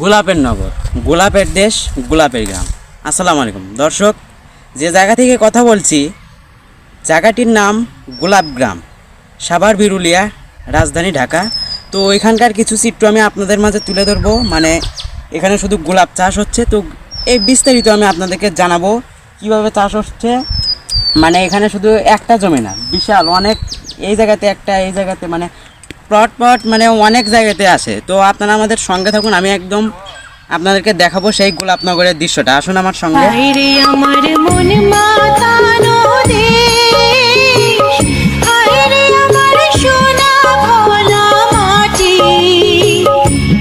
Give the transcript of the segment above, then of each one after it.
গোলাপের নগর, গোলাপের দেশ, গোলাপের গ্রাম। আসসালামু আলাইকুম। দর্শক, যে জায়গা থেকে কথা বলছি, জায়গাটির নাম গোলাপ গ্রাম, সাভার বিরুলিয়া, রাজধানী ঢাকা। তো এখানকার কিছু চিত্র আমি আপনাদের মাঝে তুলে ধরবো। মানে এখানে শুধু গোলাপ চাষ হচ্ছে। তো এই বিস্তারিত আমি আপনাদেরকে জানাব কীভাবে চাষ হচ্ছে। মানে এখানে শুধু একটা জমি না, বিশাল অনেক। এই জায়গাতে একটা, এই জায়গাতে মানে প্লট প্লট মানে অনেক জায়গাতে আছে। তো আপনারা আমাদের সঙ্গে থাকুন আমি একদম আপনাদেরকে দেখাবো সেই গোলাপনগরের দৃশ্যটা। আসুন আমার সঙ্গে। আমার মন মাতানো দেশ হায়রে আমার সোনা ভোলা মাটি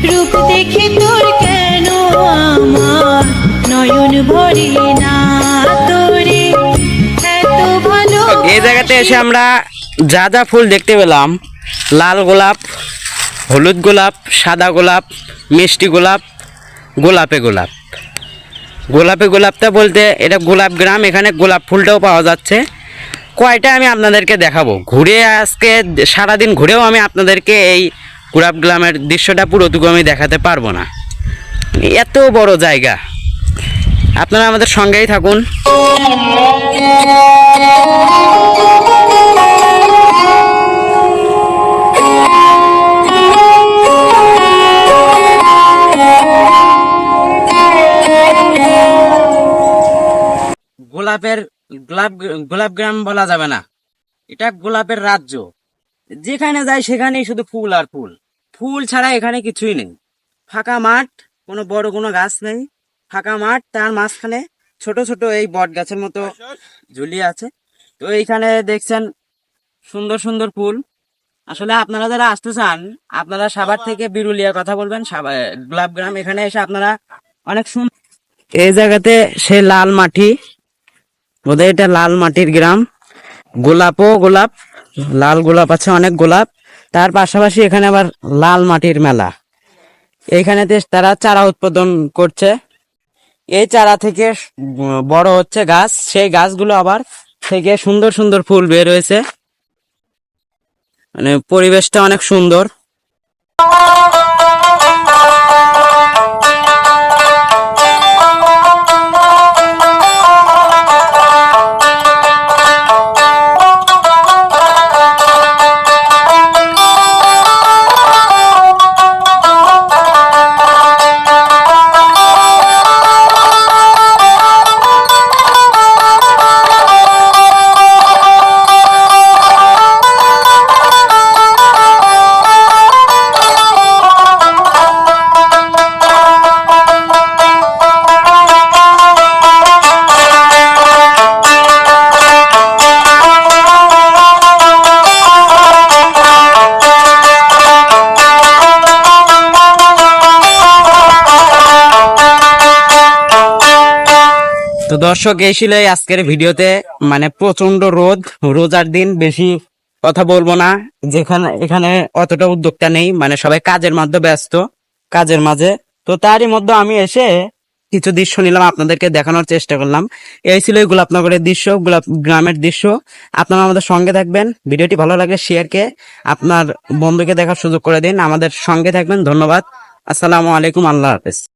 রূপ দেখে তোর কেন আমার নয়ন ভরে না তোরে? এত ভালো এই জায়গাতে এসে আমরা যা যা ফুল দেখতে পেলাম লাল গোলাপ, হলুদ গোলাপ, সাদা গোলাপ, মিষ্টি গোলাপ, গোলাপে গোলাপ। গোলাপে গোলাপটা বলতে এটা গোলাপ গ্রাম, এখানে গোলাপ ফুলটাও পাওয়া যাচ্ছে। কয়টা আমি আপনাদেরকে দেখাবো? ঘুরে আজকে সারাদিন ঘুরেও আমি আপনাদেরকে এই গোলাপ গ্রামের দৃশ্যটা পুরোটুকু আমি দেখাতে পারব না। এত বড় জায়গা। আপনারা আমাদের সঙ্গেই থাকুন। গোলাপের গোলাপ গোলাপ গ্রাম বলা যাবে না। এটা গোলাপের রাজ্য। যেখানে যায় সেখানেই শুধু ফুল আর ফুল। ফুল ছাড়া এখানে কিছুই নেই। ফাঁকা মাঠ, কোনো বড় কোনো গাছ নেই। ফাঁকা মাঠ, তার মাঝখানে ছোট ছোট এই বট গাছের মতো ঝুলিয়ে আছে। তো এইখানে দেখছেন সুন্দর সুন্দর ফুল। আসলে আপনারা যারা আসতে চান, আপনারা সাভার থেকে বিরুলিয়ার কথা বলবেন। সাভার গোলাপ গ্রাম, এখানে এসে আপনারা অনেক সুন্দর এই জায়গাতে সে লাল মাটি বোধহয় এটা লাল মাটির গ্রাম। গোলাপও গোলাপ, লাল গোলাপ আছে, অনেক গোলাপ। তার পাশাপাশি এখানে আবার লাল মাটির মেলা। এইখানেতে তারা চারা উৎপাদন করছে। এই চারা থেকে বড় হচ্ছে গাছ। সেই গাছগুলো আবার থেকে সুন্দর সুন্দর ফুল বের হয়েছে। মানে পরিবেশটা অনেক সুন্দর। তো দর্শক, এই ছিল আজকের ভিডিওতে। মানে প্রচণ্ড রোদ, রোজার দিন, বেশি কথা বলব না। যেখানে এখানে অতটা উদ্যোগটা নেই মানে সবাই কাজের মধ্যে ব্যস্ত, কাজের মাঝে। তো তারই মধ্যে আমি এসে কিছু দৃশ্য নিলাম, আপনাদেরকে দেখানোর চেষ্টা করলাম। এই ছিল গোলাপনগরের দৃশ্য, গোলাপ গ্রামের দৃশ্য। আপনারা আমাদের সঙ্গে থাকবেন। ভিডিওটি ভালো লাগলে শেয়ারকে আপনার বন্ধুকে দেখার সুযোগ করে দিন। আমাদের সঙ্গে থাকবেন, ধন্যবাদ। আসসালামু আলাইকুম, আল্লাহ হাফেজ।